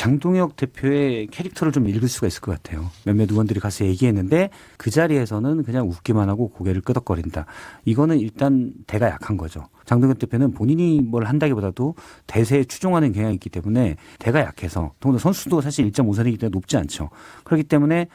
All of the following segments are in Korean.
장동혁 대표의 캐릭터를 좀 읽을 수가 있을 것 같아요. 몇몇 의원들이 가서 얘기했는데 그 자리에서는 그냥 웃기만 하고 고개를 끄덕거린다. 이거는 일단 대가 약한 거죠. 장동혁 대표는 본인이 뭘 한다기보다도 대세에 추종하는 경향이 있기 때문에 대가 약해서 더군다나 선수도 사실 1.5선이기 때문에 높지 않죠. 그렇기 때문에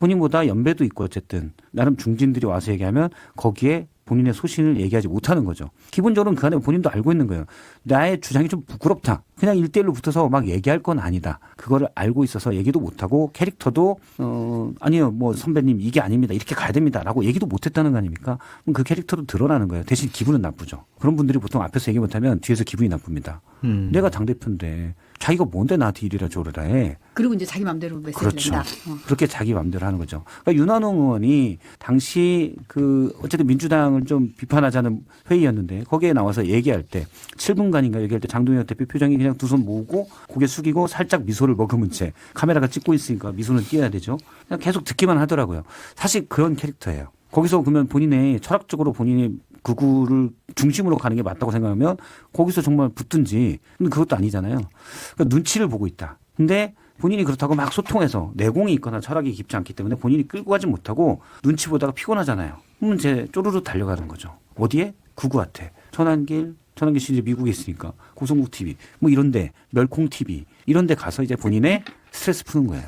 본인보다 연배도 있고 어쨌든 나름 중진들이 와서 얘기하면 거기에 본인의 소신을 얘기하지 못하는 거죠. 기본적으로는 그 안에 본인도 알고 있는 거예요. 나의 주장이 좀 부끄럽다. 그냥 일대일로 붙어서 막 얘기할 건 아니다. 그거를 알고 있어서 얘기도 못하고 캐릭터도 어 아니요 뭐 선배님 이게 아닙니다. 이렇게 가야 됩니다라고 얘기도 못했다는 거 아닙니까? 그럼 그 캐릭터도 드러나는 거예요. 대신 기분은 나쁘죠. 그런 분들이 보통 앞에서 얘기 못하면 뒤에서 기분이 나쁩니다. 음. 내가 당 대표인데 자기가 뭔데 나한테 이리라 저리라 해. 그리고 이제 자기 마음대로 메시지를 그렇죠. 낸다. 어. 그렇게 자기 마음대로 하는 거죠. 그러니까 윤한홍 의원이 당시 그 어쨌든 민주당을 좀 비판하자는 회의였는데 거기에 나와서 얘기할 때 7분간인가 얘기할 때 장동혁 대표 표정이 그냥 두 손 모으고 고개 숙이고 살짝 미소를 머금은 채 카메라가 찍고 있으니까 미소는 띄어야 되죠. 그냥 계속 듣기만 하더라고요. 사실 그런 캐릭터예요. 거기서 그러면 본인의 철학적으로 본인이 극우를 중심으로 가는 게 맞다고 생각하면 거기서 정말 붙든지 근데 그것도 아니잖아요. 그러니까 눈치를 보고 있다. 근데 본인이 그렇다고 막 소통해서 내공이 있거나 철학이 깊지 않기 때문에 본인이 끌고 가지 못하고 눈치 보다가 피곤하잖아요. 그러면 이제 쪼르르 달려가는 거죠. 어디에? 구구한테. 전환길, 전환길 씨 이제 미국에 있으니까 고성국 TV 뭐 이런데 멸콩 TV 이런데 가서 이제 본인의 스트레스 푸는 거예요.